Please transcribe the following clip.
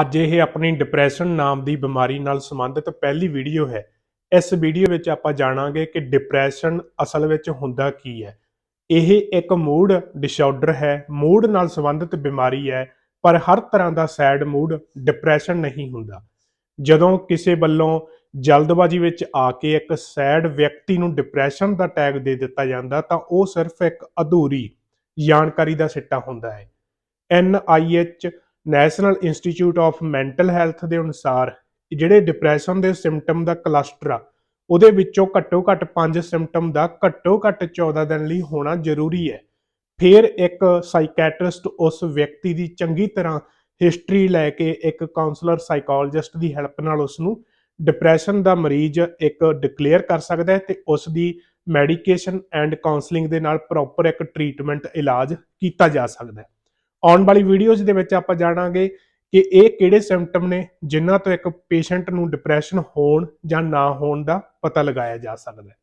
ਅੱਜ ਇਹ ਆਪਣੀ ਡਿਪਰੈਸ਼ਨ ਨਾਮ ਦੀ ਬਿਮਾਰੀ ਨਾਲ ਸੰਬੰਧਿਤ ਪਹਿਲੀ ਵੀਡੀਓ ਹੈ। ਇਸ ਵੀਡੀਓ ਵਿੱਚ ਆਪਾਂ ਜਾਣਾਂਗੇ ਕਿ ਡਿਪਰੈਸ਼ਨ ਅਸਲ ਵਿੱਚ ਹੁੰਦਾ ਕੀ ਹੈ। ਇਹ ਇੱਕ ਮੂਡ ਡਿਸਆਰਡਰ ਹੈ। ਮੂਡ ਨਾਲ ਸੰਬੰਧਿਤ ਬਿਮਾਰੀ ਹੈ, ਪਰ ਹਰ ਤਰ੍ਹਾਂ ਦਾ ਸੈਡ ਮੂਡ ਡਿਪਰੈਸ਼ਨ ਨਹੀਂ ਹੁੰਦਾ। ਜਦੋਂ ਕਿਸੇ ਵੱਲੋਂ ਜਲਦਬਾਜ਼ੀ ਵਿੱਚ ਆ ਕੇ ਇੱਕ ਸੈਡ ਵਿਅਕਤੀ ਨੂੰ ਡਿਪਰੈਸ਼ਨ ਦਾ ਟੈਗ ਦੇ ਦਿੱਤਾ ਜਾਂਦਾ, ਤਾਂ ਉਹ ਸਿਰਫ ਇੱਕ ਅਧੂਰੀ ਜਾਣਕਾਰੀ ਦਾ ਸਿੱਟਾ ਹੁੰਦਾ ਹੈ। NIH national institute of mental health ਦੇ ਅਨੁਸਾਰ, ਜਿਹੜੇ ਡਿਪਰੈਸ਼ਨ ਦੇ ਸਿੰਪਟਮ ਦਾ ਕਲਸਟਰ ਆ, ਉਹਦੇ ਵਿੱਚੋਂ ਘੱਟੋ ਘੱਟ 5 ਸਿੰਪਟਮ ਦਾ ਘੱਟੋ ਘੱਟ 14 ਦਿਨ ਲਈ ਹੋਣਾ ਜ਼ਰੂਰੀ ਹੈ। ਫਿਰ ਇੱਕ ਸਾਈਕੈਟ੍ਰਿਸਟ ਉਸ ਵਿਅਕਤੀ ਦੀ ਚੰਗੀ ਤਰ੍ਹਾਂ ਹਿਸਟਰੀ ਲੈ ਕੇ ਇੱਕ ਕਾਉਂਸਲਰ ਸਾਈਕੋਲੋਜਿਸਟ ਦੀ ਹੈਲਪ ਨਾਲ ਉਸ ਨੂੰ ਡਿਪਰੈਸ਼ਨ ਦਾ ਮਰੀਜ਼ ਇੱਕ ਡਿਕਲੇਅਰ ਕਰ ਸਕਦਾ ਹੈ ਤੇ ਉਸ ਦੀ ਮੈਡੀਕੇਸ਼ਨ ਐਂਡ ਕਾਉਂਸਲਿੰਗ ਦੇ ਨਾਲ ਪ੍ਰੋਪਰ ਇੱਕ ਟ੍ਰੀਟਮੈਂਟ ਇਲਾਜ ਕੀਤਾ ਜਾ ਸਕਦਾ ਹੈ। ਆਉਣ ਵਾਲੀ ਵੀਡੀਓਜ਼ ਦੇ ਵਿੱਚ ਆਪਾਂ ਜਾਣਾਂਗੇ ਕਿ ਇਹ ਕਿਹੜੇ ਸਿੰਪਟਮ ਨੇ ਜਿਨ੍ਹਾਂ ਤੋਂ ਇੱਕ ਪੇਸ਼ੈਂਟ ਨੂੰ ਡਿਪਰੈਸ਼ਨ ਹੋਣ ਜਾਂ ਨਾ ਹੋਣ ਦਾ ਪਤਾ ਲਗਾਇਆ ਜਾ ਸਕਦਾ ਹੈ।